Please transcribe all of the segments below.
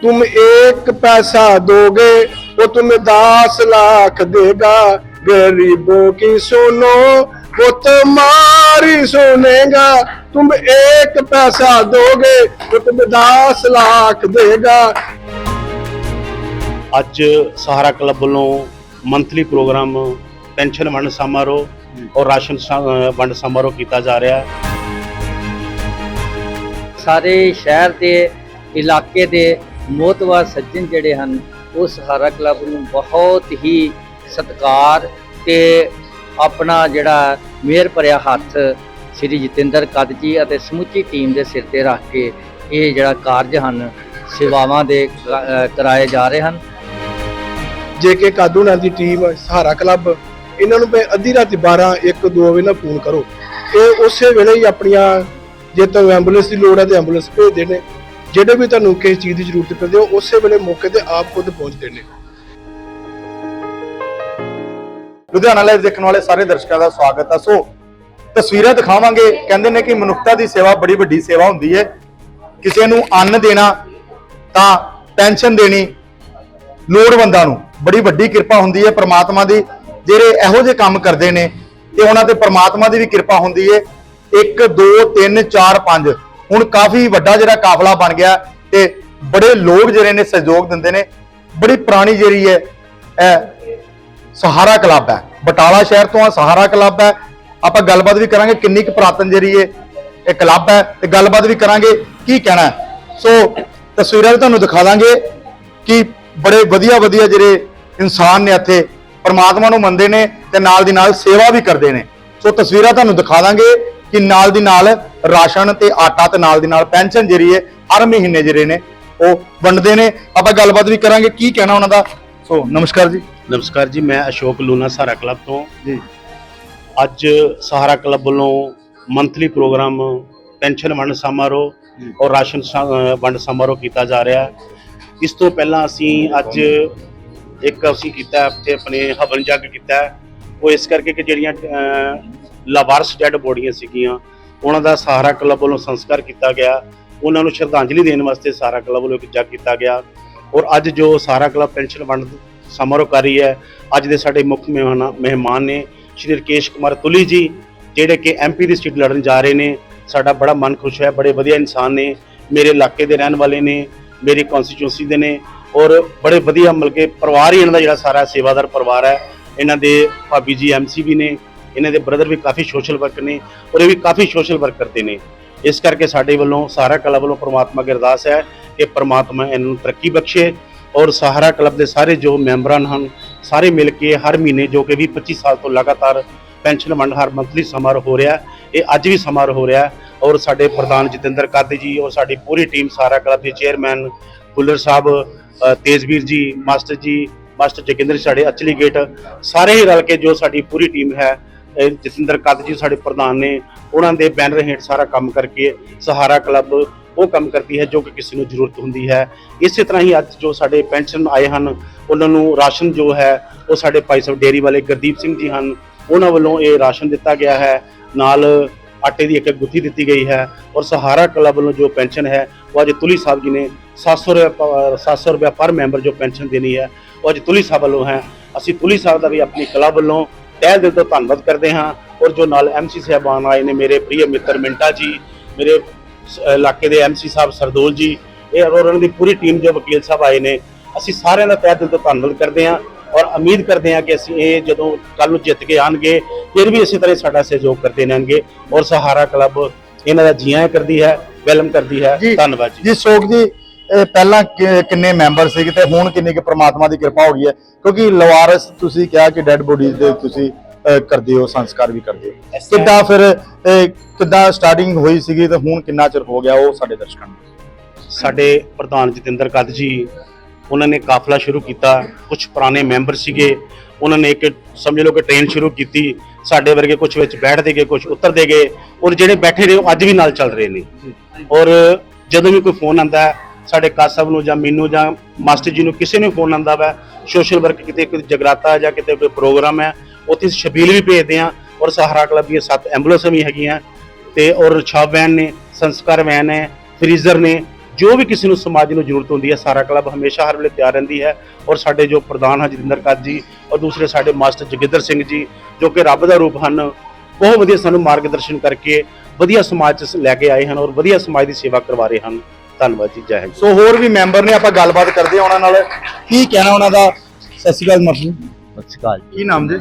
तुम एक पैसा दोगे वो तुम्हें दस लाख देगा गरीबों की सुनो वो तुम्हारी सुनेगा तुम एक पैसा दोगे वो तुम्हें दस लाख देगा ਅੱਜ ਸਹਾਰਾ ਕਲੱਬ ਵੱਲੋਂ ਮੰਥਲੀ ਪ੍ਰੋਗਰਾਮ ਪੈਨਸ਼ਨ ਵੰਡ ਸਮਾਰੋਹ ਔਰ ਰਾਸ਼ਨ ਸਾ- ਅ, ਵੰਡ ਸਮਾਰੋਹ ਕੀਤਾ ਜਾ ਰਿਹਾ ਹੈ ਸਾਰੇ ਸ਼ਹਿਰ ਦੇ ਇਲਾਕੇ ਦੇ ਮੋਤਵਾਰ ਸੱਜਣ ਜਿਹੜੇ ਹਨ, ਉਹ ਸਹਾਰਾ ਕਲੱਬ ਨੂੰ ਬਹੁਤ ਹੀ ਸਤਿਕਾਰ ਤੇ ਆਪਣਾ ਜਿਹੜਾ ਮਿਹਰ ਭਰਿਆ ਹੱਥ ਸ੍ਰੀ ਜਤਿੰਦਰ ਕੱਦ ਜੀ ਅਤੇ ਸਮੁੱਚੀ ਟੀਮ ਦੇ ਸਿਰ ਤੇ ਰੱਖ ਕੇ ਇਹ ਜਿਹੜਾ ਕਾਰਜ ਹਨ, ਸੇਵਾਵਾਂ ਦੇ ਕ- ਕਰਾਏ ਜਾ ਰਹੇ ਹਨ। ਜੇ ਕੇ ਕਾਦੂ ਨਾਲ ਦੀ ਟੀਮ, ਸਹਾਰਾ ਕਲੱਬ, ਇਹਨਾਂ ਨੂੰ ਭਾਵੇਂ ਅੱਧੀ ਰਾਤੀ 12 1 2 ਵਜੇ ਨਾਲ ਫੋਨ ਕਰੋ। ਇਹ ਉਸੇ ਵੇਲੇ ਹੀ ਆਪਣੀਆਂ ਜੇ ਤੁਹਾਨੂੰ ਐਂਬੂਲੈਂਸ ਦੀ ਲੋੜ ਹੈ ਤੇ ਐਂਬੂਲੈਂਸ ਭੇਜਦੇ ਨੇ। ਜਿਹੜੇ ਵੀ ਤੁਹਾਨੂੰ ਕਿਸੇ ਚੀਜ਼ ਦੀ ਜ਼ਰੂਰਤ ਪੈਂਦੀ ਹੈ ਉਸੇ ਵੇਲੇ ਮੌਕੇ ਤੇ ਆਪ ਖੁਦ ਪਹੁੰਚਦੇ ਨੇ। ਲੁਧਿਆਣਾ ਲਾਈਵ ਦੇਖਣ ਵਾਲੇ ਸਾਰੇ ਦਰਸ਼ਕਾਂ ਦਾ ਸਵਾਗਤ ਹੈ ਸੋ, ਤਸਵੀਰਾਂ ਦਿਖਾਵਾਂਗੇ। ਕਹਿੰਦੇ ਨੇ ਕਿ ਮਨੁੱਖਤਾ ਦੀ ਸੇਵਾ ਬੜੀ ਵੱਡੀ ਸੇਵਾ ਹੁੰਦੀ ਹੈ। ਕਿਸੇ ਨੂੰ ਅੰਨ ਦੇਣਾ, ਤਾਂ ਪੈਨਸ਼ਨ ਦੇਣੀ ਲੋੜਵੰਦਾਂ ਨੂੰ ਬੜੀ ਵੱਡੀ ਕਿਰਪਾ ਹੁੰਦੀ ਹੈ। ਪ੍ਰਮਾਤਮਾ ਦੀ ਜਿਹੜੇ ਇਹੋ ਜਿਹੇ ਕੰਮ ਕਰਦੇ ਨੇ ਤੇ ਉਹਨਾਂ ਤੇ ਪ੍ਰਮਾਤਮਾ ਦੀ ਵੀ ਕਿਰਪਾ ਹੁੰਦੀ ਹੈ। 1 2 3 4 5 ਹੁਣ ਕਾਫੀ ਵੱਡਾ ਜਿਹੜਾ ਕਾਫਲਾ ਬਣ ਗਿਆ ਤੇ ਬੜੇ ਲੋਕ ਜਿਹੜੇ ਨੇ ਸਹਿਯੋਗ ਦਿੰਦੇ ਨੇ, ਬੜੀ ਪੁਰਾਣੀ ਜਿਹੜੀ ਹੈ ਇਹ ਸਹਾਰਾ ਕਲੱਬ ਹੈ। ਬਟਾਲਾ ਸ਼ਹਿਰ ਤੋਂ ਆ ਸਹਾਰਾ ਕਲੱਬ ਹੈ। ਆਪਾਂ ਗੱਲਬਾਤ ਵੀ ਕਰਾਂਗੇ ਕਿੰਨੀ ਕੁ ਪੁਰਾਤਨ ਜਿਹੜੀ ਹੈ ਇਹ ਕਲੱਬ ਹੈ ਤੇ ਗੱਲਬਾਤ ਵੀ ਕਰਾਂਗੇ ਕੀ ਕਹਿਣਾ ਸੋ, ਤਸਵੀਰਾਂ ਵੀ ਤੁਹਾਨੂੰ ਦਿਖਾ ਦਾਂਗੇ ਕਿ ਬੜੇ ਵਧੀਆ ਵਧੀਆ ਜਿਹੜੇ ਇਨਸਾਨ ਨੇ ਇੱਥੇ, ਪਰਮਾਤਮਾ ਨੂੰ ਮੰਨਦੇ ਨੇ ਤੇ ਨਾਲ ਦੀ ਨਾਲ ਸੇਵਾ ਵੀ ਕਰਦੇ ਨੇ। ਸੋ ਤਸਵੀਰਾਂ ਤੁਹਾਨੂੰ ਦਿਖਾ ਦਾਂਗੇ ਕਿ ਨਾਲ ਦੀ ਨਾਲ ਰਾਸ਼ਨ ਤੇ ਆਟਾ ਤੇ ਨਾਲ ਦੀ ਨਾਲ ਪੈਨਸ਼ਨ ਜਿਹੜੀ ਹੈ ਹਰ ਮਹੀਨੇ ਜਿਹੜੇ ਨੇ ਉਹ ਵੰਡਦੇ ਨੇ। ਆਪਾਂ ਗੱਲਬਾਤ ਵੀ ਕਰਾਂਗੇ ਕੀ ਕਹਿਣਾ ਉਹਨਾਂ ਦਾ? ਸੋ ਨਮਸਕਾਰ ਜੀ। ਨਮਸਕਾਰ ਜੀ ਮੈਂ ਅਸ਼ੋਕ ਲੂਨਾ ਸਹਾਰਾ ਕਲੱਬ ਤੋਂ। ਜੀ। ਅੱਜ ਸਹਾਰਾ ਕਲੱਬ ਵੱਲੋਂ ਮੰਥਲੀ ਪ੍ਰੋਗਰਾਮ ਪੈਨਸ਼ਨ ਵੰਡ ਸਮਾਰੋਹ ਔਰ ਰਾਸ਼ਨ ਵੰਡ ਸਮਾਰੋਹ ਕੀਤਾ ਜਾ ਰਿਹਾ। ਇਸ ਤੋਂ ਪਹਿਲਾਂ ਅਸੀਂ ਅੱਜ ਇੱਕ ਅਸੀਂ ਕੀਤਾ ਇੱਥੇ ਆਪਣੇ ਹਵਨ ਜੱਗ ਕੀਤਾ। ਉਹ ਇਸ ਕਰਕੇ ਕਿ ਜਿਹੜੀਆਂ ਲਾਵਾਰਸ ਡੈਡ ਬੋਡੀਆਂ ਸੀਗੀਆਂ, ਉਹਨਾਂ ਦਾ ਸਹਾਰਾ ਕਲੱਬ ਵੱਲੋਂ ਸੰਸਕਾਰ ਕੀਤਾ ਗਿਆ, ਉਹਨਾਂ ਨੂੰ ਸ਼ਰਧਾਂਜਲੀ ਦੇਣ ਵਾਸਤੇ ਸਹਾਰਾ ਕਲੱਬ ਵੱਲੋਂ ਇੱਕ ਜੱਗ ਕੀਤਾ ਗਿਆ। ਔਰ ਅੱਜ ਜੋ ਸਹਾਰਾ ਕਲੱਬ ਪੈਨਸ਼ਨ ਵੰਡ ਸਮਾਰੋਹ ਕਰ ਰਹੀ ਹੈ, ਅੱਜ ਦੇ ਸਾਡੇ ਮੁੱਖ ਮਹਿਮਾਨ ਮਹਿਮਾਨ ਨੇ ਸ਼੍ਰੀ ਰਕੇਸ਼ ਕੁਮਾਰ ਤੁਲੀ ਜੀ, ਜਿਹੜੇ ਕਿ ਐਮਪੀ ਦੀ ਸੀਟ ਲੜਨ ਜਾ ਰਹੇ ਨੇ। ਸਾਡਾ ਬੜਾ ਮਨ ਖੁਸ਼ ਹੈ ਬੜੇ ਵਧੀਆ ਇਨਸਾਨ ਨੇ, ਮੇਰੇ ਇਲਾਕੇ ਦੇ ਰਹਿਣ ਵਾਲੇ ਨੇ, ਮੇਰੀ ਕਨਸਟੀਚੁਐਂਸੀ ਦੇ ਨੇ। ਔਰ ਬੜੇ ਵਧੀਆ ਮਿਲ ਕੇ ਪਰਿਵਾਰ ਹੀ ਇਹਨਾਂ ਦਾ ਜਿਹੜਾ ਸਾਰਾ ਸੇਵਾਦਾਰ ਪਰਿਵਾਰ ਹੈ। ਇਹਨਾਂ ਦੇ ਭਾਬੀ ਜੀ ਐਮਸੀ ਵੀ ਨੇ ਇਹਨਾਂ ਦੇ ਬ੍ਰਦਰ ਵੀ ਕਾਫੀ ਸੋਸ਼ਲ ਵਰਕ ਨੇ ਔਰ ਇਹ ਵੀ ਕਾਫੀ ਸੋਸ਼ਲ ਵਰਕ ਕਰਦੇ ਨੇ। ਇਸ ਕਰਕੇ ਸਾਡੇ ਵੱਲੋਂ ਸਹਾਰਾ ਕਲੱਬ ਵੱਲੋਂ ਪ੍ਰਮਾਤਮਾ ਅੱਗੇ ਅਰਦਾਸ ਹੈ ਕਿ ਪ੍ਰਮਾਤਮਾ ਇਹਨਾਂ ਨੂੰ ਤਰੱਕੀ ਬਖਸ਼ੇ ਔਰ ਸਹਾਰਾ ਕਲੱਬ ਦੇ ਸਾਰੇ ਜੋ ਮੈਂਬਰਾਂ ਹਨ, ਸਾਰੇ ਮਿਲ ਕੇ ਹਰ ਮਹੀਨੇ ਜੋ ਕਿ 20 25 ਸਾਲ ਤੋਂ ਲਗਾਤਾਰ ਪੈਨਸ਼ਨ ਵੰਡ ਹਰ ਮੰਥਲੀ ਸਮਾਰੋਹ ਹੋ ਰਿਹਾ, ਇਹ ਅੱਜ ਵੀ ਸਮਾਰੋਹ ਹੋ ਰਿਹਾ ਔਰ ਸਾਡੇ ਪ੍ਰਧਾਨ ਜਤਿੰਦਰ ਕਾਦੀ ਜੀ ਔਰ ਸਾਡੀ ਪੂਰੀ ਟੀਮ ਸਾਰਾ ਕਲੱਬ ਦੇ ਚੇਅਰਮੈਨ ਫੁੱਲਰ ਸਾਹਿਬ ਤੇਜਵੀਰ ਜੀ, ਮਾਸਟਰ ਜੀ, ਮਾਸਟਰ ਜਗਿੰਦਰ ਸਾਡੇ ਅਚਲੀ ਗੇਟ, ਸਾਰੇ ਹੀ ਰਲ ਕੇ ਜੋ ਸਾਡੀ ਪੂਰੀ ਟੀਮ ਹੈ ਜਤਿੰਦਰ ਕਾਦੀ ਜੀ ਸਾਡੇ ਪ੍ਰਧਾਨ ਨੇ, ਉਹਨਾਂ ਦੇ ਬੈਨਰ ਹੇਠ ਸਾਰਾ ਕੰਮ ਕਰਕੇ ਸਹਾਰਾ ਕਲੱਬ ਉਹ ਕੰਮ ਕਰਦੀ ਹੈ ਜੋ ਕਿ ਕਿਸੇ ਨੂੰ ਜ਼ਰੂਰਤ ਹੁੰਦੀ ਹੈ। ਇਸੇ ਤਰ੍ਹਾਂ ਹੀ ਅੱਜ ਜੋ ਸਾਡੇ ਪੈਨਸ਼ਨ ਆਏ ਹਨ, ਉਹਨਾਂ ਨੂੰ ਰਾਸ਼ਨ ਜੋ ਹੈ, ਉਹ ਸਾਡੇ ਭਾਈ ਸਾਹਿਬ ਡੇਅਰੀ ਵਾਲੇ ਗੁਰਦੀਪ ਸਿੰਘ ਜੀ ਹਨ, ਉਹਨਾਂ ਵੱਲੋਂ ਇਹ ਰਾਸ਼ਨ ਦਿੱਤਾ ਗਿਆ ਹੈ। ਨਾਲ ਆਟੇ ਦੀ ਇੱਕ ਗੁੱਥੀ ਦਿੱਤੀ ਗਈ ਹੈ ਔਰ ਸਹਾਰਾ ਕਲੱਬ ਵੱਲੋਂ ਜੋ ਪੈਨਸ਼ਨ ਹੈ, ਉਹ ਅੱਜ ਤੁਲੀ ਸਾਹਿਬ ਜੀ ਨੇ 700 ਰੁਪਏ ਪ- 700 ਰੁਪਏ ਪਰ ਮੈਂਬਰ ਜੋ ਪੈਨਸ਼ਨ ਦੇਣੀ ਹੈ, ਉਹ ਅੱਜ ਤੁਲੀ ਸਾਹਿਬ ਵੱਲੋਂ ਹੈ। ਅਸੀਂ ਤੁਲੀ ਸਾਹਿਬ ਦਾ ਵੀ ਆਪਣੀ ਕਲੱਬ ਵੱਲੋਂ ਤਹਿ ਦਿਲ ਤੋਂ ਧੰਨਵਾਦ ਕਰਦੇ ਹਾਂ ਔਰ ਜੋ ਨਾਲ ਐਮਸੀ ਸਾਹਿਬਾਨ ਆਏ ਨੇ ਮੇਰੇ ਪ੍ਰਿਯ ਮਿੱਤਰ ਮਿੰਟਾ ਜੀ ਮੇਰੇ ਇਲਾਕੇ ਦੇ ਐਮਸੀ ਸਾਹਿਬ ਸਰਦੂਲ ਜੀ ਇਹ ਔਰ ਉਹਨਾਂ ਦੀ ਪੂਰੀ ਟੀਮ ਜੋ ਵਕੀਲ ਸਾਹਿਬ ਆਏ ਨੇ ਅਸੀਂ ਸਾਰਿਆਂ ਦਾ ਤਹਿ ਦਿਲ ਤੋਂ ਧੰਨਵਾਦ ਕਰਦੇ ਹਾਂ ਔਰ ਉਮੀਦ ਕਰਦੇ ਹਾਂ ਕਿ ਅਸੀਂ ਇਹ ਜਦੋਂ ਕੱਲ ਨੂੰ ਜਿੱਤ ਕੇ ਆਣਗੇ ਫਿਰ ਵੀ ਇਸੇ ਤਰ੍ਹਾਂ ਸਾਡਾ ਸਹਿਯੋਗ ਕਰਦੇ ਰਹਿਣਗੇ ਔਰ ਸਹਾਰਾ ਕਲੱਬ ਇਹਨਾਂ ਦਾ ਜੀਆਂ ਕਰਦੀ ਹੈ ਵੈਲਮ ਕਰਦੀ ਹੈ। ਧੰਨਵਾਦ ਜੀ ਜੀ ਸੋਗ ਜੀ ਪਹਿਲਾਂ ਕਿੰਨੇ ਮੈਂਬਰ ਸੀਗੇ ਤੇ ਹੁਣ ਕਿੰਨੀ ਕੁ ਪ੍ਰਮਾਤਮਾ ਦੀ ਕਿਰਪਾ ਹੋ ਗਈ ਹੈ? ਕਿਉਂਕਿ ਲਵਾਰਸ ਤੁਸੀਂ ਕਿਹਾ ਕਿ ਡੈੱਡ ਬੋਡੀਜ਼ ਦੇ ਤੁਸੀਂ ਕਰਦੇ ਹੋ ਸੰਸਕਾਰ ਵੀ ਕਰਦੇ ਹੋ। ਕਿੱਦਾਂ ਫਿਰ ਕਿੱਦਾਂ ਸਟਾਰਟਿੰਗ ਹੋਈ ਸੀਗੀ ਤੇ ਹੁਣ ਕਿੰਨਾ ਚਿਰ ਹੋ ਗਿਆ ਉਹ ਸਾਡੇ ਦਰਸ਼ਕਾਂ ਨੂੰ? ਸਾਡੇ ਪ੍ਰਧਾਨ ਜਤਿੰਦਰ ਕੱਦ ਜੀ ਉਹਨਾਂ ਨੇ ਕਾਫਲਾ ਸ਼ੁਰੂ ਕੀਤਾ। ਕੁਝ ਪੁਰਾਣੇ ਮੈਂਬਰ ਸੀਗੇ ਉਹਨਾਂ ਨੇ ਇੱਕ ਸਮਝ ਲਓ ਕਿ ਟ੍ਰੇਨ ਸ਼ੁਰੂ ਕੀਤੀ। ਸਾਡੇ ਵਰਗੇ ਕੁਝ ਵਿੱਚ ਬੈਠਦੇ ਗਏ ਕੁਝ ਉਤਰਦੇ ਗਏ। ਔਰ ਜਿਹੜੇ ਬੈਠੇ ਨੇ ਉਹ ਅੱਜ ਵੀ ਨਾਲ ਚੱਲ ਰਹੇ ਨੇ। ਔਰ ਜਦੋਂ ਵੀ ਕੋਈ ਫੋਨ ਆਂਦਾ ਹੈ ਸਾਡੇ ਕਾਸ ਸਾਹਿਬ ਨੂੰ ਜਾਂ ਮੈਨੂੰ ਜਾਂ ਮਾਸਟਰ ਜੀ ਨੂੰ ਕਿਸੇ ਨੂੰ ਫੋਨ ਆਂਦਾ ਵਾ। ਸੋਸ਼ਲ ਵਰਕ ਕਿਤੇ ਕੋਈ ਜਗਰਾਤਾ ਜਾਂ ਕਿਤੇ ਕੋਈ ਪ੍ਰੋਗਰਾਮ ਹੈ, ਉੱਥੇ ਸ਼ਬੀਲ ਵੀ ਭੇਜਦੇ ਆ ਔਰ ਸਹਾਰਾ ਕਲੱਬ ਦੀਆਂ ਸੱਤ ਐਂਬੂਲੈਂਸਾਂ ਵੀ ਹੈਗੀਆਂ ਤੇ ਔਰ ਛਾਪ ਵੈਨ ਨੇ, ਸੰਸਕਾਰ ਵੈਨ ਹੈ ਫਰੀਜ਼ਰ ਨੇ, ਜੋ ਵੀ ਕਿਸੇ ਨੂੰ ਸਮਾਜ ਨੂੰ ਜ਼ਰੂਰਤ ਹੁੰਦੀ ਹੈ, ਸਾਰਾ ਕਲੱਬ ਹਮੇਸ਼ਾ ਹਰ ਵੇਲੇ ਤਿਆਰ ਰਹਿੰਦੀ ਹੈ ਔਰ ਸਾਡੇ ਜੋ ਪ੍ਰਧਾਨ ਹਨ ਜਤਿੰਦਰ ਕਾਦ ਜੀ ਔਰ ਦੂਸਰੇ ਸਾਡੇ ਮਾਸਟਰ ਜੋਗਿੰਦਰ ਸਿੰਘ ਜੀ, ਜੋ ਕਿ ਰੱਬ ਦਾ ਰੂਪ ਹਨ, ਬਹੁਤ ਵਧੀਆ ਸਾਨੂੰ ਮਾਰਗਦਰਸ਼ਨ ਕਰਕੇ ਵਧੀਆ ਸਮਾਜ 'ਚ ਲੈ ਕੇ ਆਏ ਹਨ ਔਰ ਵਧੀਆ ਸਮਾਜ ਦੀ ਸੇਵਾ ਕਰਵਾ ਰਹੇ ਹਨ। ਧੰਨਵਾਦ ਜੀ ਜੈ ਹਿੰਦ। ਸੋ ਹੋਰ ਵੀ ਮੈਂਬਰ ਨੇ ਆਪਾਂ ਗੱਲਬਾਤ ਕਰਦੇ ਹਾਂ ਉਹਨਾਂ ਨਾਲ। ਕੀ ਕਹਿਣਾ ਉਹਨਾਂ ਦਾ? ਸਤਿ ਸ਼੍ਰੀ ਅਕਾਲ ਮਰਜ਼ੀ ਸਤਿ ਸ਼੍ਰੀ ਅਕਾਲ ਜੀ। ਕੀ ਨਾਮ ਜੀ?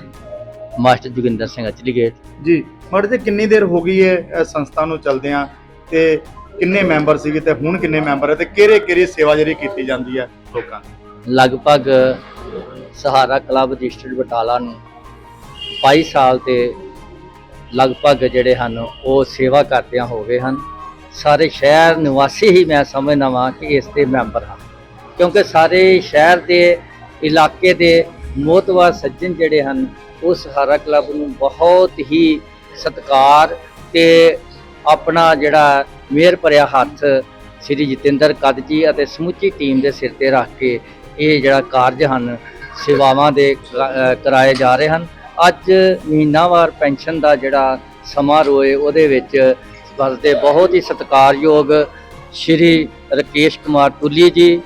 ਮਾਸਟਰ ਜੋਗਿੰਦਰ ਸਿੰਘ ਅਚਲੀ ਗੇਟ ਜੀ ਮਰਦ ਜੀ ਕਿੰਨੀ ਦੇਰ ਹੋ ਗਈ ਹੈ ਇਹ ਸੰਸਥਾ ਨੂੰ ਚਲਦਿਆਂ ਤੇ ਕਿੰਨੇ ਮੈਂਬਰ ਸੀਗੇ ਤੇ ਹੁਣ ਕਿੰਨੇ ਮੈਂਬਰ ਹੈ ਤੇ ਕਿਹੜੇ ਕਿਹੜੀ ਸੇਵਾ ਜਿਹੜੀ ਕੀਤੀ ਜਾਂਦੀ ਹੈ ਲੋਕਾਂ ਦੀ? ਲਗਭਗ ਸਹਾਰਾ ਕਲੱਬ ਡਿਸਟ੍ਰਿਕਟ ਬਟਾਲਾ ਨੂੰ 22 ਸਾਲ ਤੇ ਲਗਭਗ ਜਿਹੜੇ ਹਨ ਉਹ ਸੇਵਾ ਕਰਦਿਆਂ ਹੋ ਗਏ ਹਨ। ਸਾਰੇ ਸ਼ਹਿਰ ਨਿਵਾਸੀ ਹੀ ਮੈਂ ਸਮਝਦਾ ਵਾਂ ਕਿ ਇਸ ਦੇ ਮੈਂਬਰ ਹਨ ਕਿਉਂਕਿ ਸਾਰੇ ਸ਼ਹਿਰ ਦੇ, ਇਲਾਕੇ ਦੇ ਮੋਤਵਾਰ ਸੱਜਣ ਜਿਹੜੇ ਹਨ ਉਹ ਸਹਾਰਾ ਕਲੱਬ ਨੂੰ ਬਹੁਤ ਹੀ ਸਤਿਕਾਰ ਤੇ ਆਪਣਾ ਜਿਹੜਾ ਮਿਹਰ ਭਰਿਆ ਹੱਥ ਸ੍ਰੀ ਜਤਿੰਦਰ ਕੱਦ ਜੀ ਅਤੇ ਸਮੁੱਚੀ ਟੀਮ ਦੇ ਸਿਰ ਤੇ ਰੱਖ ਕੇ ਇਹ ਜਿਹੜਾ ਕਾਰਜ ਹਨ, ਸੇਵਾਵਾਂ ਦੇ ਕ- ਕਰਾਏ ਜਾ ਰਹੇ ਹਨ। ਅੱਜ ਮਹੀਨਾਵਾਰ ਪੈਨਸ਼ਨ ਦਾ ਜਿਹੜਾ ਸਮਾਰੋਹ ਹੈ ਉਹਦੇ ਵਿੱਚ ਵਸਦੇ ਬਹੁਤ ਹੀ ਸਤਿਕਾਰਯੋਗ ਸ਼੍ਰੀ ਰਕੇਸ਼ ਕੁਮਾਰ ਟੁੱਲੀ ਜੀ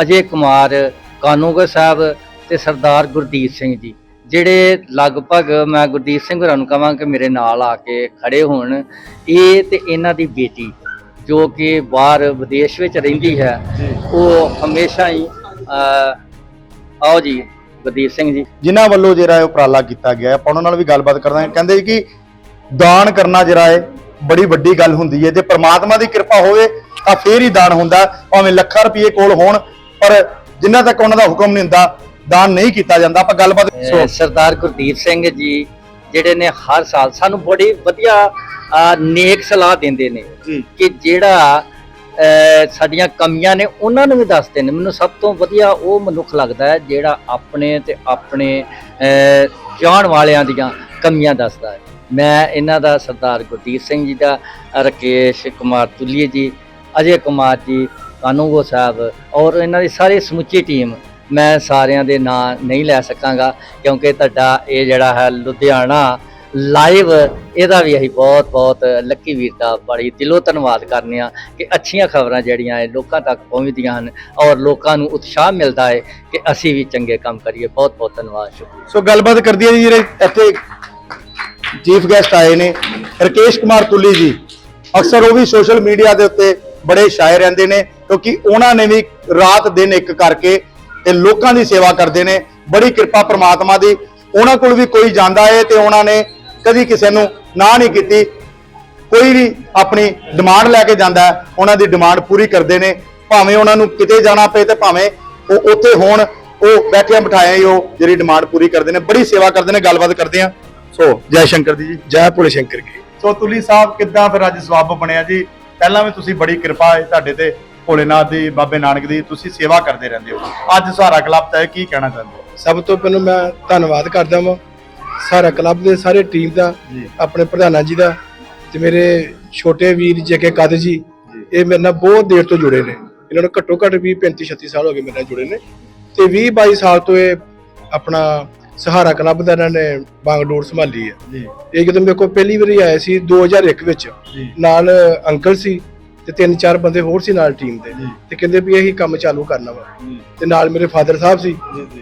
ਅਜੇ ਕੁਮਾਰ ਕਾਨੂੰਗੋ ਸਾਹਿਬ ਤੇ ਸਰਦਾਰ ਗੁਰਦੀਪ ਸਿੰਘ ਜੀ ਜਿਹੜੇ ਲਗਭਗ ਮੈਂ ਗੁਰਦੀਪ ਸਿੰਘ ਹੋਰਾਂ ਨੂੰ ਕਹਾਂ ਕਿ ਮੇਰੇ ਨਾਲ ਆ ਕੇ ਖੜੇ ਹੋਣ ਇਹ ਤੇ ਇਹਨਾਂ ਦੀ ਬੇਟੀ ਜੋ ਕਿ ਬਾਹਰ ਵਿਦੇਸ਼ ਵਿੱਚ ਰਹਿੰਦੀ ਹੈ ਉਹ ਹਮੇਸ਼ਾ ਹੀ ਆਓ ਜੀ ਗੁਰਦੀਪ ਸਿੰਘ ਜੀ। ਜਿਨ੍ਹਾਂ ਵੱਲੋਂ ਜਿਹੜਾ ਇਹ ਉਪਰਾਲਾ ਕੀਤਾ ਗਿਆ ਹੈ, ਆਪਾਂ ਉਹਨਾਂ ਨਾਲ ਵੀ ਗੱਲਬਾਤ ਕਰਦਾ ਕਹਿੰਦੇ ਜੀ ਕਿ ਦਾਨ ਕਰਨਾ ਜਿਹੜਾ ਹੈ ਬੜੀ ਵੱਡੀ ਗੱਲ ਹੁੰਦੀ ਹੈ ਜੇ ਪ੍ਰਮਾਤਮਾ ਦੀ ਕਿਰਪਾ ਹੋਵੇ ਤਾਂ ਫੇਰ ਹੀ ਦਾਨ ਹੁੰਦਾ। ਭਾਵੇਂ ਲੱਖਾਂ ਰੁਪਏ ਕੋਲ ਹੋਣ ਪਰ ਜਿੰਨਾ ਤੱਕ ਉਹਨਾਂ ਦਾ ਹੁਕਮ ਨਹੀਂ ਹੁੰਦਾ ਦਾਨ ਨਹੀਂ ਕੀਤਾ ਜਾਂਦਾ। ਆਪਾਂ ਗੱਲਬਾਤ ਸਰਦਾਰ ਗੁਰਦੀਪ ਸਿੰਘ ਜੀ ਜਿਹੜੇ ਨੇ ਹਰ ਸਾਲ ਸਾਨੂੰ ਬੜੀ ਵਧੀਆ ਨੇਕ ਸਲਾਹ ਦਿੰਦੇ ਨੇ ਕਿ ਜਿਹੜਾ ਸਾਡੀਆਂ ਕਮੀਆਂ ਨੇ ਉਹਨਾਂ ਨੂੰ ਵੀ ਦੱਸਦੇ ਨੇ। ਮੈਨੂੰ ਸਭ ਤੋਂ ਵਧੀਆ ਉਹ ਮਨੁੱਖ ਲੱਗਦਾ ਹੈ ਜਿਹੜਾ ਆਪਣੇ ਤੇ ਆਪਣੇ ਚਾਹਣ ਵਾਲਿਆਂ ਦੀਆਂ ਕਮੀਆਂ ਦੱਸਦਾ ਹੈ। ਮੈਂ ਇਹਨਾਂ ਦਾ ਸਰਦਾਰ ਗੁਰਦੀਪ ਸਿੰਘ ਜੀ ਦਾ ਰਕੇਸ਼ ਕੁਮਾਰ ਤੁਲੀਏ ਜੀ, ਅਜੇ ਕੁਮਾਰ ਜੀ, ਕਾਨੂੰਗੋ ਸਾਹਿਬ ਔਰ ਇਹਨਾਂ ਦੀ ਸਾਰੀ ਸਮੁੱਚੀ ਟੀਮ ਮੈਂ ਸਾਰਿਆਂ ਦੇ ਨਾਂ ਨਹੀਂ ਲੈ ਸਕਾਂਗਾ ਕਿਉਂਕਿ ਤੁਹਾਡਾ ਇਹ ਜਿਹੜਾ ਹੈ ਲੁਧਿਆਣਾ ਲਾਈਵ ਇਹਦਾ ਵੀ ਅਸੀਂ ਬਹੁਤ ਬਹੁਤ ਲੱਕੀ ਵੀਰ ਦਾ ਬੜੀ ਦਿਲੋਂ ਧੰਨਵਾਦ ਕਰਨੇ ਆ ਕਿ ਅੱਛੀਆਂ ਖਬਰਾਂ ਜਿਹੜੀਆਂ ਹੈ ਲੋਕਾਂ ਤੱਕ ਪਹੁੰਚਦੀਆਂ ਹਨ ਔਰ ਲੋਕਾਂ ਨੂੰ ਉਤਸ਼ਾਹ ਮਿਲਦਾ ਹੈ ਕਿ ਅਸੀਂ ਵੀ ਚੰਗੇ ਕੰਮ ਕਰੀਏ। ਬਹੁਤ ਬਹੁਤ ਧੰਨਵਾਦ, ਸ਼ੁਕਰੀਆ। ਸੋ ਗੱਲਬਾਤ ਕਰਦੀ ਹੈ ਜੀ ਇੱਥੇ ਚੀਫ ਗੈਸਟ ਆਏ ਨੇ। ਰਕੇਸ਼ ਕੁਮਾਰ ਤੁੱਲੀ ਜੀ, ਅਕਸਰ ਉਹ ਵੀ ਸੋਸ਼ਲ ਮੀਡੀਆ ਦੇ ਉੱਤੇ ਬੜੇ ਛਾਏ ਰਹਿੰਦੇ ਨੇ, ਕਿਉਂਕਿ ਉਹਨਾਂ ਨੇ ਵੀ ਰਾਤ ਦਿਨ ਇੱਕ ਕਰਕੇ ਤੇ ਲੋਕਾਂ ਦੀ ਸੇਵਾ ਕਰਦੇ ਨੇ। ਬੜੀ ਕਿਰਪਾ ਪ੍ਰਮਾਤਮਾ ਦੀ। ਉਹਨਾਂ ਕੋਲ ਵੀ ਕੋਈ ਜਾਂਦਾ ਹੈ ਤੇ ਉਹਨਾਂ ਨੇ ਕਦੀ ਕਿਸੇ ਨੂੰ ਨਾ ਨਹੀਂ ਕੀਤੀ। ਕੋਈ ਵੀ ਆਪਣੀ ਡਿਮਾਂਡ ਲੈ ਕੇ ਜਾਂਦਾ, ਉਹਨਾਂ ਦੀ ਡਿਮਾਂਡ ਪੂਰੀ ਕਰਦੇ ਨੇ। ਭਾਵੇਂ ਉਹਨਾਂ ਨੂੰ ਕਿਤੇ ਜਾਣਾ ਪਏ ਤੇ ਭਾਵੇਂ ਉਹ ਉੱਥੇ ਹੋਣ, ਉਹ ਬੈਠਿਆਂ ਬਿਠਾਇਆਂ ਹੀ ਉਹ ਜਿਹੜੀ ਡਿਮਾਂਡ ਪੂਰੀ ਕਰਦੇ ਨੇ। ਬੜੀ ਸੇਵਾ ਕਰਦੇ ਨੇ, ਗੱਲਬਾਤ ਕਰਦੇ ਆ। ਸੋ ਜੈ ਸ਼ੰਕਰ ਦੀ ਜੀ ਜੈ ਭੋਲੇ ਸ਼ੰਕਰ ਕੀ। ਸੋ ਤੁਲੀ ਸਾਹਿਬ ਕਿੱਦਾਂ ਫਿਰ ਅੱਜ ਸਵਾਬ ਬਣਿਆ ਜੀ? ਪਹਿਲਾਂ ਵੀ ਤੁਸੀਂ ਬੜੀ ਕਿਰਪਾ ਹੈ ਤੁਹਾਡੇ ਤੇ ਭੋਲੇਨਾਥ ਦੀ ਬਾਬੇ ਨਾਨਕ ਦੀ ਤੁਸੀਂ ਸੇਵਾ ਕਰਦੇ ਰਹਿੰਦੇ ਹੋ। ਅੱਜ ਸਹਾਰਾ ਕਲੱਬ ਤੇ ਕੀ ਕਹਿਣਾ ਚਾਹੁੰਦੇ ਹੋ? ਸਭ ਤੋਂ ਪਹਿਲਾਂ ਮੈਂ ਧੰਨਵਾਦ ਕਰਦਾ ਵਾਂ ਸਾਰਾ ਕਲੱਬ ਦੇ ਸਾਰੇ ਟੀਮ ਦਾ ਆਪਣੇ ਪ੍ਰਧਾਨਾਂ ਜੀ ਦਾ ਤੇ ਮੇਰੇ ਛੋਟੇ ਵੀਰ ਜੇਕੇ ਕਦ ਜੀ ਇਹ ਮੇਰੇ ਨਾਲ ਬਹੁਤ ਦੇਰ ਤੋਂ ਜੁੜੇ ਨੇ। ਇਹਨਾਂ ਨੂੰ ਘੱਟੋ ਘੱਟ ਵੀ 35 36 ਸਾਲ ਹੋ ਗਏ ਮੇਰੇ ਨਾਲ ਜੁੜੇ ਨੇ। ਤੇ 20 22 ਸਾਲ ਤੋਂ ਇਹ ਆਪਣਾ ਸਹਾਰਾ ਕਲੱਬ ਦਾ ਇਹਨਾਂ ਨੇ ਬਾਗਡੋਰ ਸੰਭਾਲੀ ਹੈ। ਜੀ। ਇਹ ਜਦੋਂ ਮੇਰੇ ਕੋਲ ਪਹਿਲੀ ਵਾਰੀ ਆਏ ਸੀ 2001 ਵਿੱਚ ਨਾਲ ਅੰਕਲ ਸੀ ਤੇ ਤਿੰਨ ਚਾਰ ਬੰਦੇ ਹੋਰ ਸੀ ਨਾਲ ਟੀਮ ਦੇ। ਤੇ ਕਹਿੰਦੇ ਵੀ ਇਹੀ ਕੰਮ ਚਾਲੂ ਕਰਨਾ ਵਾ। ਤੇ ਨਾਲ ਮੇਰੇ ਫਾਦਰ ਸਾਹਿਬ ਸੀ।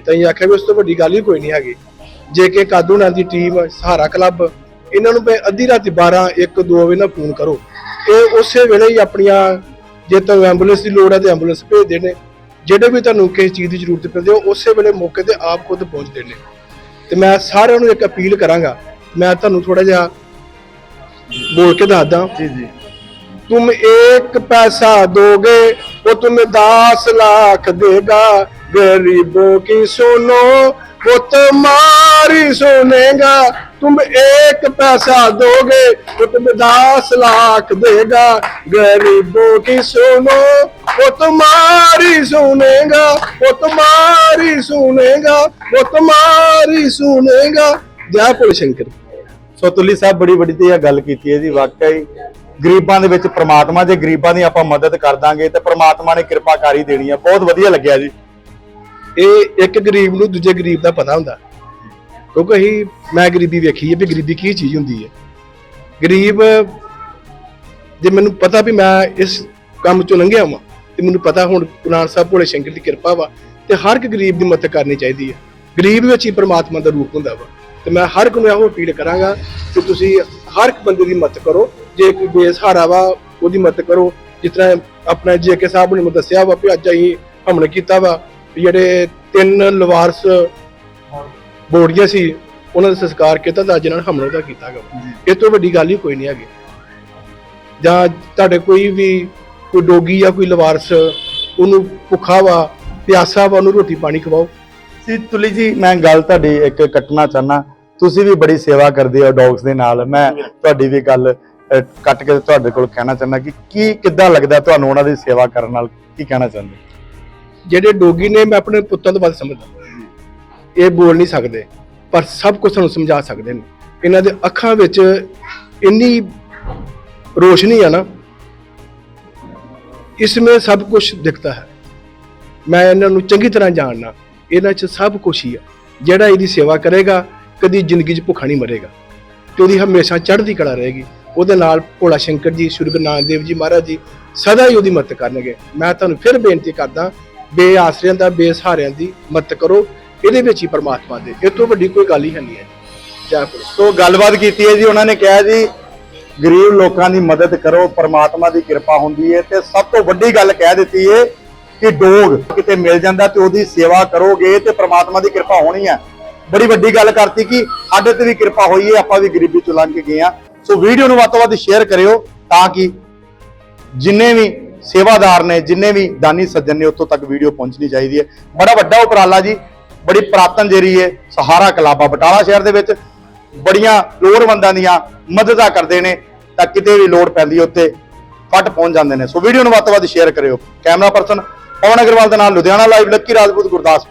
ਤਾਂ ਇਹ ਆਖਿਆ ਵੀ ਉਸ ਤੋਂ ਵੱਡੀ ਗੱਲ ਹੀ ਕੋਈ ਨਹੀਂ ਹੈਗੀ। ਜੇ ਕਿ ਕਾਦੂ ਨਾਲ ਦੀ ਟੀਮ ਸਹਾਰਾ ਕਲੱਬ ਇਹਨਾਂ ਨੂੰ ਅੱਧੀ ਰਾਤੀ 12 1 2 ਵਜੇ ਨਾਲ ਫੋਨ ਕਰੋ। ਇਹ ਉਸੇ ਵੇਲੇ ਹੀ ਆਪਣੀਆਂ ਜੇ ਤੁਹਾਨੂੰ ਐਂਬੂਲੈਂਸ ਦੀ ਲੋੜ ਹੈ ਤੇ ਐਂਬੂਲੈਂਸ ਭੇਜਦੇ ਨੇ। ਜਿਹੜੇ ਵੀ ਤੁਹਾਨੂੰ ਕਿਸੇ ਚੀਜ਼ ਦੀ ਜ਼ਰੂਰਤ ਪੈਂਦੀ ਉਹ ਉਸੇ ਵੇਲੇ ਮੌਕੇ ਤੇ ਆਪ ਖੁਦ ਪਹੁੰਚਦੇ ਨੇ। ਤੇ ਮੈਂ ਸਾਰਿਆਂ ਨੂੰ ਇੱਕ ਅਪੀਲ ਕਰਾਂਗਾ ਮੈਂ ਤੁਹਾਨੂੰ ਥੋੜਾ ਜਿਹਾ ਬੋਲ ਕੇ ਦੱਸਦਾ ਜੀ ਜੀ तुम एक पैसा दोगे वो तुम्हें दस लाख देगा गरीबों की सुनो वो तुम्हारी सुनेगा तुम एक पैसा दोगे वो तुम्हें दस लाख देगा गरीबों की सुनो वो तुम्हारी सुनेगा वो तुम्हारी सुनेगा वो तुम्हारी सुनेगा जय भोले शंकर ਸੋ ਤੁਲੀ ਸਾਹਿਬ ਬੜੀ ਵੱਡੀ ਤੇ ਇਹ ਗੱਲ ਕੀਤੀ ਹੈ ਜੀ ਵਾਕਈ ਗਰੀਬਾਂ ਦੇ ਵਿੱਚ ਪ੍ਰਮਾਤਮਾ ਜੇ ਗਰੀਬਾਂ ਦੀ ਆਪਾਂ ਮਦਦ ਕਰ ਦਾਂਗੇ ਤੇ ਪ੍ਰਮਾਤਮਾ ਨੇ ਕਿਰਪਾ ਕਰੀ ਦੇਣੀ ਆ ਬਹੁਤ ਵਧੀਆ ਲੱਗਿਆ ਜੀ ਇਹ ਇੱਕ ਗਰੀਬ ਨੂੰ ਦੂਜੇ ਗਰੀਬ ਦਾ ਪਤਾ ਹੁੰਦਾ ਕਿਉਂਕਿ ਅਸੀਂ, ਮੈਂ ਗਰੀਬੀ ਵੇਖੀ ਹੈ ਵੀ ਗਰੀਬੀ ਕੀ ਚੀਜ਼ ਹੁੰਦੀ ਹੈ। ਗਰੀਬ, ਜੇ ਮੈਨੂੰ ਪਤਾ ਵੀ ਮੈਂ ਇਸ ਕੰਮ ਚੋਂ ਲੰਘਿਆ ਵਾਂ, ਤੇ ਮੈਨੂੰ ਪਤਾ ਹੁਣ ਗੁਰੂ ਸਾਹਿਬ ਭੋਲੇ ਸ਼ੰਕਰ ਦੀ ਕਿਰਪਾ ਵਾ, ਤੇ ਹਰ ਇੱਕ ਗਰੀਬ ਦੀ ਮਦਦ ਕਰਨੀ ਚਾਹੀਦੀ ਹੈ। ਗਰੀਬ ਵਿੱਚ ਹੀ ਪ੍ਰਮਾਤਮਾ ਦਾ ਰੂਪ ਹੁੰਦਾ ਵਾ, ਤੇ ਮੈਂ ਹਰ ਇੱਕ ਨੂੰ ਇਹੋ ਅਪੀਲ ਕਰਾਂਗਾ ਕਿ ਤੁਸੀਂ ਹਰ ਇੱਕ ਬੰਦੇ ਦੀ ਮਦਦ ਕਰੋ। ਜੇ ਕੋਈ ਬੇਸਹਾਰਾ ਵਾ, ਉਹਦੀ ਮਦਦ ਕਰੋ। ਜਿਸ ਤਰ੍ਹਾਂ ਆਪਣਾ ਜੇ ਕੇ ਸਾਹਿਬ ਨੇ ਮੈਨੂੰ ਦੱਸਿਆ ਵਾ ਵੀ ਅੱਜ ਅਸੀਂ ਹਮਲਾ ਕੀਤਾ ਵਾ, ਵੀ ਜਿਹੜੇ ਤਿੰਨ ਲਵਾਰਸ ਬੋੜੀਆਂ ਸੀ ਉਹਨਾਂ ਦਾ ਸੰਸਕਾਰ ਕੀਤਾ ਤਾਂ ਅੱਜ ਇਹਨਾਂ ਨੇ ਹਮਲਾ ਦਾ ਕੀਤਾ ਗਾ। ਇਹ ਤੋਂ ਵੱਡੀ ਗੱਲ ਹੀ ਕੋਈ ਨਹੀਂ ਹੈਗੀ। ਜਾਂ ਤੁਹਾਡੇ ਕੋਈ ਵੀ ਕੋਈ ਡੋਗੀ ਜਾਂ ਕੋਈ ਲਵਾਰਸ ਉਹਨੂੰ ਭੁੱਖਾ ਵਾ ਪਿਆਸਾ ਵਾ ਉਹਨੂੰ ਰੋਟੀ ਪਾਣੀ ਖਵਾਓ। ਸੀ ਤੁਲੀ ਜੀ ਮੈਂ ਗੱਲ ਤੁਹਾਡੀ ਇੱਕ ਕੱਟਣਾ ਚਾਹਨਾ ਤੁਸੀਂ ਵੀ ਬੜੀ ਸੇਵਾ ਕਰਦੇ ਹੋ ਡੌਗਸ ਦੇ ਨਾਲ। ਮੈਂ ਤੁਹਾਡੀ ਵੀ ਗੱਲ ਕੱਟ ਕੇ ਤੁਹਾਡੇ ਕੋਲ ਕਹਿਣਾ ਚਾਹੁੰਦਾ ਕਿ ਕੀ ਕਿੱਦਾਂ ਲੱਗਦਾ ਤੁਹਾਨੂੰ ਉਹਨਾਂ ਦੀ ਸੇਵਾ ਕਰਨ ਨਾਲ? ਕੀ ਕਹਿਣਾ ਚਾਹੁੰਦੇ? ਜਿਹੜੇ ਡੋਗੀ ਨੇ ਮੈਂ ਆਪਣੇ ਪੁੱਤਾਂ ਤੋਂ ਵੱਧ ਸਮਝਦਾ। ਇਹ ਬੋਲ ਨਹੀਂ ਸਕਦੇ, ਪਰ ਸਭ ਕੁਝ ਸਾਨੂੰ ਸਮਝਾ ਸਕਦੇ ਨੇ। ਇਹਨਾਂ ਦੇ ਅੱਖਾਂ ਵਿੱਚ ਇੰਨੀ ਰੋਸ਼ਨੀ ਆ ਨਾ ਇਸਮੇ ਸਭ ਕੁਝ ਦਿਖਦਾ ਹੈ। ਮੈਂ ਇਹਨਾਂ ਨੂੰ ਚੰਗੀ ਤਰ੍ਹਾਂ ਜਾਣਨਾ, ਇਹਨਾਂ 'ਚ ਸਭ ਕੁਝ ਹੀ ਆ। ਜਿਹੜਾ ਇਹਦੀ ਸੇਵਾ ਕਰੇਗਾ, ਕਦੀ ਜ਼ਿੰਦਗੀ 'ਚ ਭੁੱਖਾ ਨਹੀਂ ਮਰੇਗਾ। ਤੇ ਉਹਦੀ ਹਮੇਸ਼ਾ ਚੜ੍ਹਦੀ ਕਲਾ ਰਹੇਗੀ। ਉਹਦੇ ਨਾਲ ਭੋਲਾ ਸ਼ੰਕਰ ਜੀ, ਸ੍ਰੀ ਗੁਰੂ ਨਾਨਕ ਦੇਵ ਜੀ ਮਹਾਰਾਜ ਜੀ ਸਦਾ ਹੀ ਉਹਦੀ ਮਦਦ ਕਰਨਗੇ। ਮੈਂ ਤੁਹਾਨੂੰ ਫਿਰ ਬੇਨਤੀ ਕਰਦਾ, ਬੇਆਸਰਿਆਂ ਦਾ, ਬੇਸਹਾਰਿਆਂ ਦੀ ਮਦਦ ਕਰੋ। ਇਹਦੇ ਵਿੱਚ ਹੀ ਪਰਮਾਤਮਾ ਦੇ। ਇਹ ਤੋਂ ਵੱਡੀ ਕੋਈ ਗੱਲ ਹੀ ਹੈ ਨਹੀਂ ਹੈ ਜੈ। ਗੁਰੂ ਸੋ ਗੱਲਬਾਤ ਕੀਤੀ ਹੈ ਜੀ, ਉਹਨਾਂ ਨੇ ਕਿਹਾ ਜੀ, ਗਰੀਬ ਲੋਕਾਂ ਦੀ ਮਦਦ ਕਰੋ, ਪਰਮਾਤਮਾ ਦੀ ਕਿਰਪਾ ਹੁੰਦੀ ਹੈ ਤੇ ਸਭ ਤੋਂ ਵੱਡੀ ਗੱਲ ਕਹਿ ਦਿੱਤੀ ਹੈ ਕਿ ਡੋਗ ਕਿਤੇ ਮਿਲ ਜਾਂਦਾ ਤੇ ਉਹਦੀ ਸੇਵਾ ਕਰੋਗੇ ਤੇ ਪਰਮਾਤਮਾ ਦੀ ਕਿਰਪਾ ਹੋਣੀ ਹੈ। ਬੜੀ ਵੱਡੀ ਗੱਲ ਕਰਤੀ ਕਿ ਸਾਡੇ ਤੇ ਵੀ ਕਿਰਪਾ ਹੋਈ ਹੈ, ਆਪਾਂ ਵੀ ਗਰੀਬੀ ਚੋਂ ਲੰਘ ਕੇ ਗਏ ਆ ਸੋ ਵੀਡੀਓ ਨੂੰ ਵੱਧ ਤੋਂ ਵੱਧ ਸ਼ੇਅਰ ਕਰਿਓ ਤਾਂ ਕਿ ਜਿੰਨੇ ਵੀ ਸੇਵਾਦਾਰ ਨੇ, ਜਿੰਨੇ ਵੀ ਦਾਨੀ ਸੱਜਣ ਨੇ ਉੱਥੋਂ ਤੱਕ ਵੀਡੀਓ ਪਹੁੰਚਣੀ ਚਾਹੀਦੀ ਹੈ। ਬੜਾ ਵੱਡਾ ਉਪਰਾਲਾ ਜੀ। ਬੜੀ ਪ੍ਰਾਤਨ ਜਿਹੜੀ ਹੈ। ਸਹਾਰਾ ਕਲਾਬਾ ਬਟਾਲਾ ਸ਼ਹਿਰ ਦੇ ਵਿੱਚ ਬੜੀਆਂ ਲੋੜਵੰਦਾਂ ਦੀਆਂ ਮਦਦਾਂ ਕਰਦੇ ਨੇ ਤਾਂ ਕਿਤੇ ਵੀ ਲੋੜ ਪੈਂਦੀ ਹੈ, ਉੱਥੇ ਫਟ ਪਹੁੰਚ ਜਾਂਦੇ ਨੇ। ਸੋ ਵੀਡੀਓ ਨੂੰ ਵੱਧ ਤੋਂ ਵੱਧ ਸ਼ੇਅਰ ਕਰਿਓ। ਕੈਮਰਾ ਪਰਸਨ ਪਵਨ ਅਗਰਵਾਲ ਦੇ ਨਾਲ ਲੁਧਿਆਣਾ ਲਾਈਵ ਲੱਕੀ ਰਾਜਪੂਤ ਗੁਰਦਾਸ